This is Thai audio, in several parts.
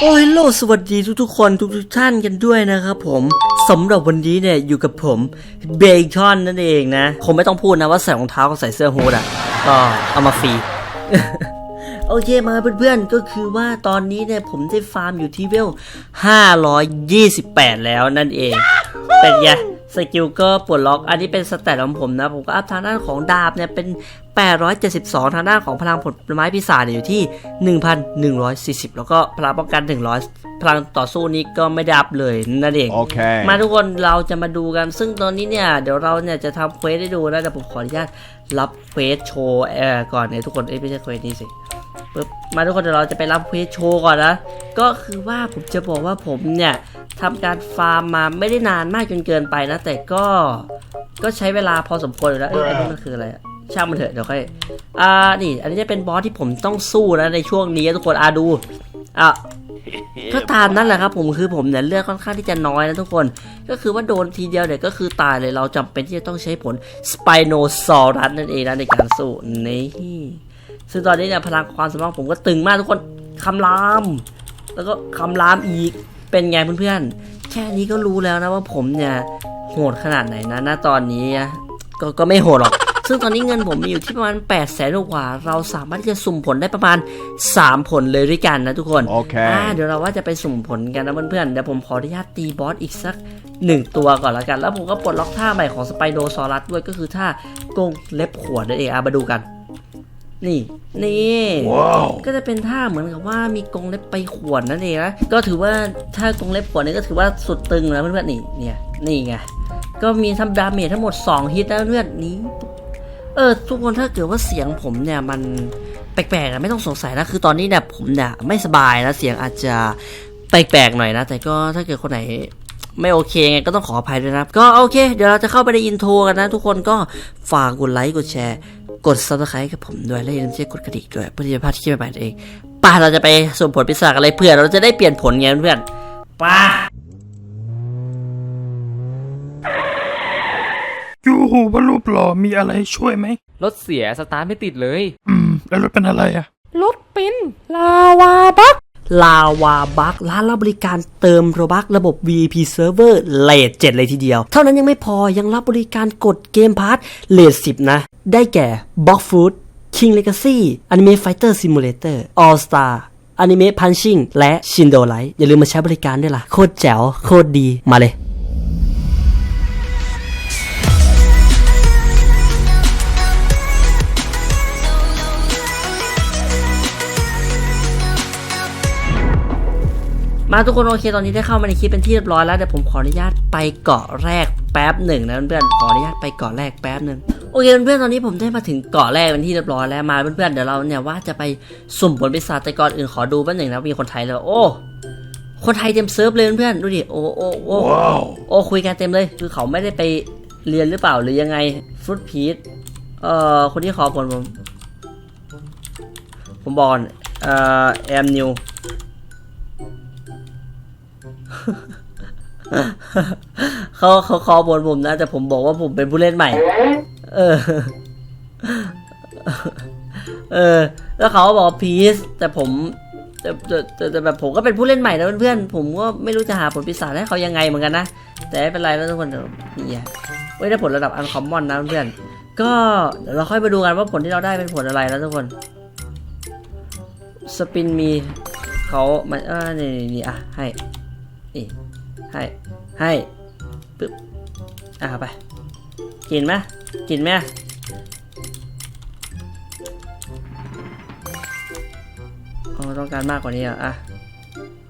โอ้ยโลสวัสดีทุกๆคนทุกๆท่านกันด้วยนะครับผมสำหรับวันนี้เนี่ยอยู่กับผมเบคอนนั่นเองนะคงไม่ต้องพูดนะว่าใส่รองเท้ากับใส่เสื้อฮูดอะก็เอามาฟรีโอเคมาเพื่อนๆก็คือว่าตอนนี้เนี่ยผมได้ฟาร์มอยู่ที่เวล 528 แล้วนั่นเอง เป็นไง สกิลก็ปลดล็อก อันนี้เป็นสแตทของผมนะ ผมก็อัพทางด้านของดาบเนี่ยเป็น 872 ทางด้านของพลังผลไม้ปีศาจเนี่ยอยู่ที่ 1,140 แล้วก็พลังป้องกัน 100 พลังต่อสู้นี้ก็ไม่ได้อัพเลยนั่นเอง Okay. มาทุกคนเราจะมาดูกัน ซึ่งตอนนี้เนี่ยเดี๋ยวเราเนี่ยจะทำเควสให้ดูนะเดี๋ยวผมขออนุญาตรับเควสโชว์เอ่อก่อนเนี่ยทุกคนเอ้ยไม่ใช่เควสนี้สิปึ๊บมาทุกคนเดี๋ยวเราจะไปรับเควสโชว์ก่อนนะ ก็คือว่าผมจะบอกว่าผมเนี่ยทำการฟาร์มมาไม่ได้นานมากจนเกินไปนะ แต่ก็ก็ใช้เวลาพอสมควรอยู่แล้วเอ้ยอันนี้มันคืออะไรอะช่างมันเถอะเดี๋ยวค่อยอ่านี่ อันนี้จะเป็นบอสที่ผมต้องสู้นะในช่วงนี้ทุกคนอ่าดูอะก็ตามนั่นแหละครับผมคือผมเนี่ยเลือกค่อนข้างที่จะน้อยนะทุกคน ก็คือว่าโดนทีเดียวเนี่ยก็คือตายเลยเราจำเป็นที่จะต้องใช้ผลสไปโนซอรัสนั่นเองนะในการสู้นี่ซึ่งตอนนี้เนี่ยพลังความสามารถผมก็ตึงมากทุกคนคำราม แล้วก็คำรามอีก เป็นไงเพื่อนๆ แค่นี้ก็รู้แล้วนะว่าผมเนี่ยโหดขนาดไหนนะณตอนนี้นะก็ก็ไม่โหดหรอก ซึ่งตอนนี้เงินผมมีอยู่ที่ประมาณ8 0 0แสนกว่า เราสามารถที่จะสุ่มผลได้ประมาณ 3 ผลเลยด้วยกันนะทุกคนโอเคอ่าเดี๋ยวเราว่าจะไปสุ่มผลกันนะเพื่อนๆ เดี๋ยวผมขออนุญาตตีบอสอีกสักหนึ่งตัวก่อนละกัน แล้วผมก็ปลดล็อกท่าใหม่ของสไปโดซอรัสด้วยก็คือท่ากรงเล็บขวดนั่นเองอะมาดูกัน นี่นี่ Wow. ก็จะเป็นท่าเหมือนกับว่ามีกรงเล็บไปขวนนั่นเองนะก็ถือว่าถ้ากรงเล็บขวนนี่ก็ถือว่าสุดตึงแล้วเพื่อนๆนี่เนี่ยนี่ไงก็มีทำดาเมจทั้งหมด 2 ฮิตนะเพื่อนๆนี้เออทุกคนถ้าเกิดว่าเสียงผมเนี่ยมันแปลกๆนะไม่ต้องสงสัยนะคือตอนนี้เนี่ยผมเนี่ยไม่สบายนะเสียงอาจจะแปลกๆหน่อยนะ แต่ก็ถ้าเกิดคนไหนไม่โอเคไงก็ต้องขออภัยด้วยนะครับก็โอเค เดี๋ยวเราจะเข้าไปในอินโทรกันนะ ทุกคนก็ฝากกดไลค์กดแชร์ กด subscribe กับผมด้วยและอย่าลืมที่จะกดกระดิ่งด้วยเพื่อที่จะไม่พลาดที่คลิปใหม่ๆเองไป้าเราจะไปสุ่มผลพิศาจอะไรเพื่อเราจะได้เปลี่ยนผลไงเพื่อนไป้ายูหูว่ารูปหล่อมีอะไรช่วยไหม รถเสียสตาร์ทไม่ติดเลย อืม แล้วรถเป็นอะไรอะ รถเป็นลาวาบัก ลาวาบักร้านรับบริการเติมโรบักระบบ VP Server เลท7เลยทีเดียว เท่านั้นยังไม่พอยังรับบริการกดเกมพาร์ทเลท10นะ ได้แก่ Box Food King Legacy Anime Fighter Simulator All Star Anime Punching และชินโดไลท์อย่าลืมมาใช้บริการด้วยล่ะ โคตรแจ๋ว โคตรดีมาเลย มาทุกคนโอเคตอนนี้ได้เข้ามาในคลิปเป็นที่เรียบร้อยแล้วเดี๋ยวผมขออนุญาตไปเกาะแรกแป๊บหนึ่งนะเพื่อนๆขออนุญาตไปเกาะแรกแป๊บหนึ่งโอเคเพื่อนๆตอนนี้ผมได้มาถึงเกาะแรกเป็นที่เรียบร้อยแล้วมาเพื่อนๆเดี๋ยวเราเนี่ยว่าจะไปสุ่มผลปีศาจแต่ก่อนอื่นขอดูแป๊บหนึ่งนะมีคนไทยเลยโอ้คนไทยเต็มเซิร์ฟเลยเพื่อนๆดูดิโอ้โอ้โอ้ Wow. โอ้คุยกันเต็มเลย คือเขาไม่ได้ไปเรียนหรือเปล่าหรือยังไงฟรุตพีทเอ่อคนที่ขอผลผมผมบอกก่อนเอ่อแอมนิว เขาเขาขอบนผมนะ แต่ผมบอกว่าผมเป็นผู้เล่นใหม่ เออ เออ แล้วเขาบอกพีซแต่ผมแต่แต่แต่แบบผมก็เป็นผู้เล่นใหม่นะเพื่อนๆผมก็ไม่รู้จะหาผลปีศาจให้เขายังไงเหมือนกันนะ แต่ไม่เป็นไรแล้วทุกคนเดี๋ยวนี่อะเว้ยได้ผลระดับอันคอมมอนนะเพื่อนๆก็เดี๋ยวเราค่อยไปดูกันว่าผลที่เราได้เป็นผลอะไรแล้วทุกคนสปินมีเขามันเออนี่นี่อะให้ นี่ให้ ให้ปึ๊บ อะเอาไป กินไหมกินไหมอ๋อต้องการมากกว่านี้อะ อะ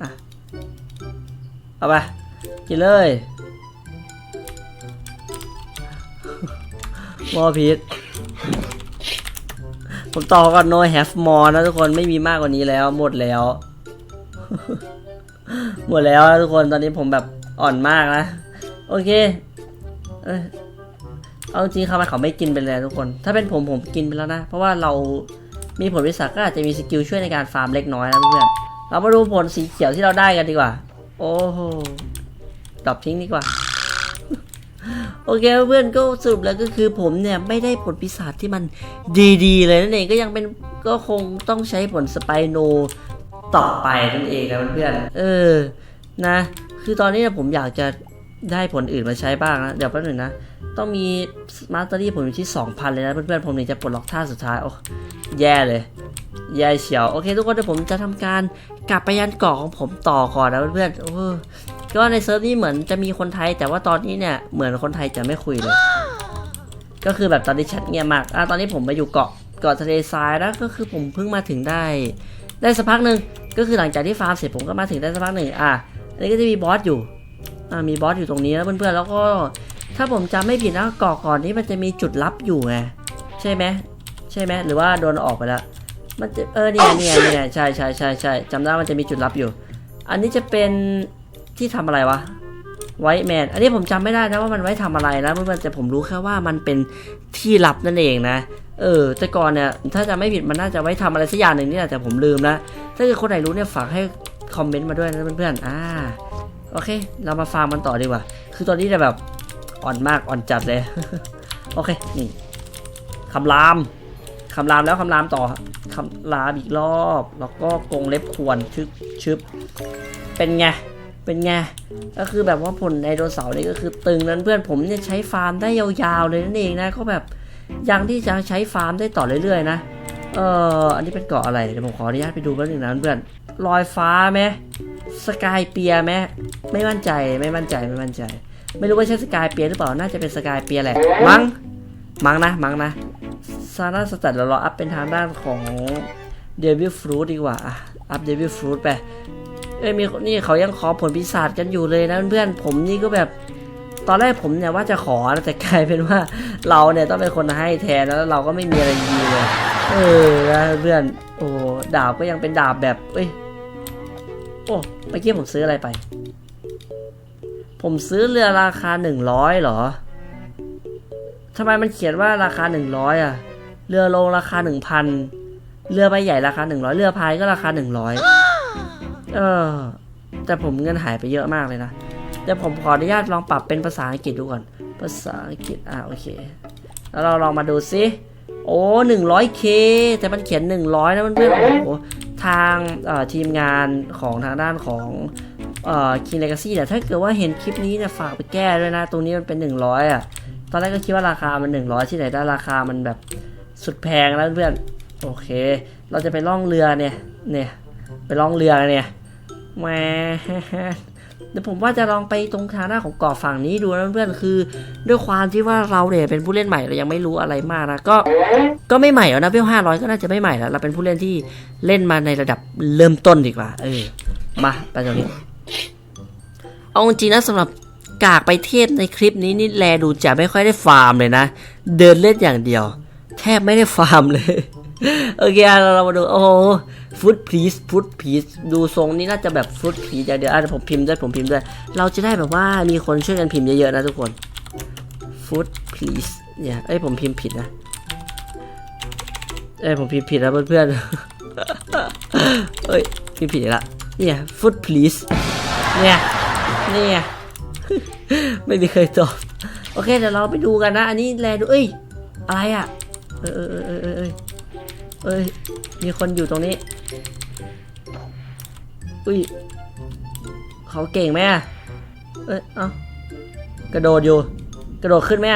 อะ เอาไป กินเลยมอพีทผมต่อก่อน no have more นะทุกคนไม่มีมากกว่านี้แล้ว หมดแล้ว หมดแล้วทุกคนตอนนี้ผมแบบอ่อนมากนะ โอเค เอยเอาจริงๆคำว่าเขาไม่กินไปเลยทุกคน ถ้าเป็นผมผมกินไปแล้วนะ เพราะว่าเรามีผลวิสาก็อาจจะมีสกิลช่วยในการฟาร์มเล็กน้อยนะเพื่อนเรามาดูผลสีเขียวที่เราได้กันดีกว่า โอ้โหดรอปทิ้งดีกว่า โอเคเพื่อนก็สรุปแล้วก็คือผมเนี่ยไม่ได้ผลปีศาจที่มันดีๆ เลยนั่นเองก็ยังเป็นก็คงต้องใช้ผลสไปโน ต่อไปนั่นเองนะเพื่อนๆเออนะ คือตอนนี้ผมอยากจะได้ผลอื่นมาใช้บ้างนะเดี๋ยวแป๊บหนึงนะต้องมีมาสเตอรี่ผมอยู่ที่ 2,000 เลยนะเพื่อนๆผมถึงจะปลดล็อกท่าสุดท้ายโอ้แย่เลยแย่เฉียวโอเค ทุกคนเดี๋ยวผมจะทำการกลับไปยันเกาะของผมต่อก่อนนะเพื่อนๆโอ้ก็ในเซิร์ฟนี้เหมือนจะมีคนไทย แต่ว่าตอนนี้เนี่ยเหมือนคนไทยจะไม่คุยเลย ก็คือแบบตอนนี้แชทเงียบมากอะตอนนี้ผมมาอยู่เกาะเกาะทะเลทรายแล้วก็คือผมเพิ่งมาถึงได้ ได้สักพักหนึ่งก็คือหลังจากที่ฟาร์มเสร็จผมก็มาถึงได้สักพักหนึ่งอะอันนี้ก็จะมีบอสอยู่อ่ามีบอสอยู่ตรงนี้แล้วเพื่อนๆแล้วก็ถ้าผมจำไม่ผิดนะเกาะก่อนนี้มันจะมีจุดลับอยู่ไงใช่ไหมใช่ไหมหรือว่าโดนออกไปแล้วมันจะเออเนี่ยเนี่ยเนี่ยใช่ใช่ใช่ใช่จำได้มันจะมีจุดลับอยู่ อันนี้จะเป็นที่ทำอะไรวะ ไวท์แมน อันนี้ผมจำไม่ได้นะว่ามันไว้ทำอะไรนะเพื่อนๆแต่ผมรู้แค่ว่ามันเป็นที่ลับนั่นเองนะ เออ แต่ก่อนเนี่ย ถ้าจะไม่ผิดมันน่าจะไว้ทำอะไรสักอย่างหนึ่งนี่แหละแต่ผมลืมแล้วถ้าเกิดคนไหนรู้เนี่ยฝากให้คอมเมนต์มาด้วยนะเพื่อนๆ อ่า โอเค เรามาฟาร์มมันต่อดีกว่า คือตอนนี้จะแบบอ่อนมากอ่อนจัดเลย โอเค นี่คำรามคำรามแล้วคำรามต่อคำรามอีกรอบ แล้วก็กรงเล็บควรชึบชึบเป็นไง เป็นไง ก็คือแบบว่าผลไดโนเสาร์นี่ก็คือตึงนั้นเพื่อนผมเนี่ยใช้ฟาร์มได้ยาวๆเลยนั่นเองนะก็แบบยังที่จะใช้ฟาร์มได้ต่อเรื่อยๆนะ เอออันนี้เป็นเกาะอะไรเดี๋ยวผมขออนุญาตไปดูแป๊บนึงนะเพื่อนลอยฟ้าไหมสกายเปียไหมไม่มั่นใจไม่มั่นใจไม่มั่นใจ ไม่รู้ว่าใช่สกายเปียหรือเปล่าน่าจะเป็นสกายเปียแหละมั้งมั้งนะมั้งนะซาร่าสตัดเราเราอัพเป็นทางด้านของเดวิลฟรูตดีกว่าอะอัพเดวิลฟรูตไป เอ้ยมีนี่เขายังขอผลพิศาจกันอยู่เลยนะเพื่อนผมนี่ก็แบบตอนแรกผมเนี่ยว่าจะขอนะแต่กลายเป็นว่าเราเนี่ยต้องเป็นคนให้แทนแล้วเราก็ไม่มีอะไรดีเลยเออนะเพื่อนโอ้ดาบก็ยังเป็นดาบแบบเอ้ยโอ้เมื่อกี้ผมซื้ออะไรไป ผมซื้อเรือราคาหนึ่งร้อยเหรอทำไมมันเขียนว่าราคาหนึ่งร้อยอะเรือโลงราคาหนึ่งพันเรือใบใหญ่ราคาหนึ่งร้อยเรือพายก็ราคาหนึ่งร้อย เออ แต่ผมเงินหายไปเยอะมากเลยนะเดี๋ยวผมขออนุญาตลองปรับเป็นภาษาอังกฤษดูก่อน ภาษาอังกฤษ อ่าโอเค แล้วเราลองมาดูซิ โอ้หนึ่งร้อยเคแต่มันเขียนหนึ่งร้อยนะเพื่อนโอ้โหทางเอ่อทีมงานของทางด้านของเอ่อคิงเลกาซี่เนี่ยถ้าเกิดว่าเห็นคลิปนี้เนี่ยฝากไปแก้ด้วยนะ ตรงนี้มันเป็นหนึ่งร้อยอะ ตอนแรกก็คิดว่าราคามันหนึ่งร้อยที่ไหนได้ราคามันแบบสุดแพงแล้วเพื่อน โอเค เราจะไปล่องเรือเนี่ย เนี่ย ไปล่องเรือเนี่ย แหมเดี๋ยวผมว่าจะลองไปตรงทางหน้าของเกาะฝั่งนี้ดูนะเพื่อนๆคือ ด้วยความที่ว่าเราเนี่ยเป็นผู้เล่นใหม่เรายังไม่รู้อะไรมากนะก็ก็ไม่ใหม่แล้วนะเพียงห้าร้อยก็น่าจะไม่ใหม่แล้วเราเป็นผู้เล่นที่เล่นมาในระดับเริ่มต้นดีกว่าเออมาไปตรงนี้เอาจริงนะสำหรับกากไปเทศในคลิปนี้นี่แลดูจะไม่ค่อยได้ฟาร์มเลยนะ เดินเล่นอย่างเดียว แทบไม่ได้ฟาร์มเลย โอเคเราเรามาดู โอ้ฟุตพีซฟุตพีซดูทรงนี้น่าจะแบบฟุตพีซเดี๋ยวอะเดี๋ยวผมพิมพ์ด้วยผมพิมพ์ด้วย เราจะได้แบบว่ามีคนช่วยกันพิมพ์เยอะๆนะทุกคนฟุตพีซเนี่ยเอ้ยผมพิมพ์ผิดนะ เอ้ยผมพิมพ์ผิดนะเพื่อนๆเอ้ยพิมพ์ผิดละเนี่ยฟุตพีซเนี่ยเนี่ยไม่มีเคยตอบโอเคเดี๋ยวเราไปดูกันนะ อันนี้แลดูเอ้ยอะไรอะเออเออเออเออ เอ้ย มีคนอยู่ตรงนี้ อุ้ย เขาเก่งไหมอะเอ้ย เอ้ากระโดดอยู่ กระโดดขึ้นไหม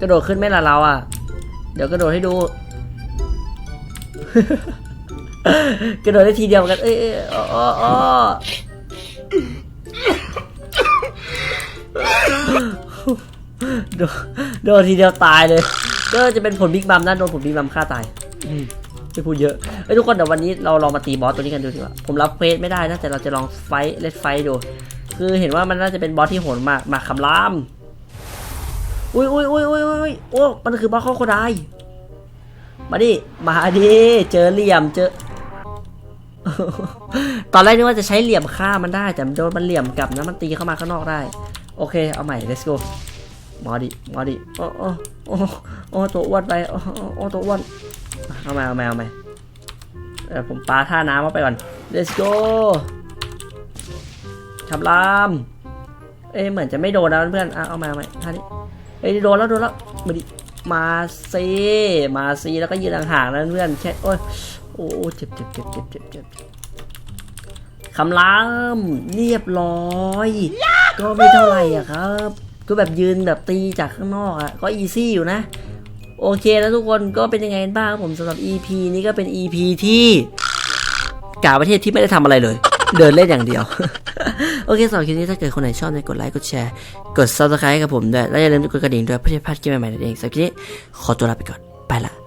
กระโดดขึ้นไหมล่ะเราอะ เดี๋ยวกระโดดให้ดู กระโดดได้ทีเดียวกัน เอ้ยอ้ยอ้ออ้อโดนโดนทีเดียวตายเลยก็จะเป็นผลบิ๊กบัมนะโดนผลบิ๊กบัมฆ่าตาย ไม่พูดเยอะไอ้ยทุกคนเดี๋ยววันนี้เราลองมาตีบอสตัวนี้กันดูดีกว่าผมรับเควสไม่ได้นะแต่เราจะลองไฟท์เล่นไฟท์ดู คือเห็นว่ามันน่าจะเป็นบอสที่โหดมากมาคำรามอุ้ยอุ้ยอุ้ยอุ้ยอุ้ยโอ้มันคือบอสข้อโคดายมาดิมาดิเจอเหลี่ยมเจอ ตอนแรกนึกว่าจะใช้เหลี่ยมฆ่ามันได้ แต่โดนมันเหลี่ยมกลับนะมันตีเข้ามาข้างนอกได้ โอเคเอาใหม่ let's go มาดิมาดิโอ้โอ้โอ้โอ้ตัวอ้วนไปโอโอ้โอ้ตัวอ้วน เอามาเอามาเอามาเออผมปาท่าน้ำเข้าไปก่อน let's go ชับลาม เอ้ยเหมือนจะไม่โดนนะเพื่อนเอามาเอามาท่านี้เอ้ยโดนแล้วโดนแล้วมาดิมาซีมาซีแล้วก็ยืนห่างๆนะเพื่อนแค่โอ้ยโอ้โอ้เจ็บเจ็บเจ็บเจ็บเจ็บเจ็บคำรามเรียบร้อย ก็ไม่เท่าไหร่อะครับ ก็แบบยืนแบบตีจากข้างนอกอะก็อีซี่อยู่นะ โอเคแล้วทุกคนก็เป็นยังไงบ้างครับผมสำหรับ EP นี้ก็เป็น EP ที่กาประเทศที่ไม่ได้ทำอะไรเลย เดินเล่นอย่างเดียว โอเคสำหรับคลิปนี้ถ้าเกิดคนไหนชอบเนี่ยกดไลค์กดแชร์กด subscribe กับผมด้วย และอย่าลืมกดกระดิ่งด้วยเพื่อที่จะพลาดคลิปใหม่ๆนั่นเองสำหรับคลิปนี้ขอตัวลาไปก่อน ไปละ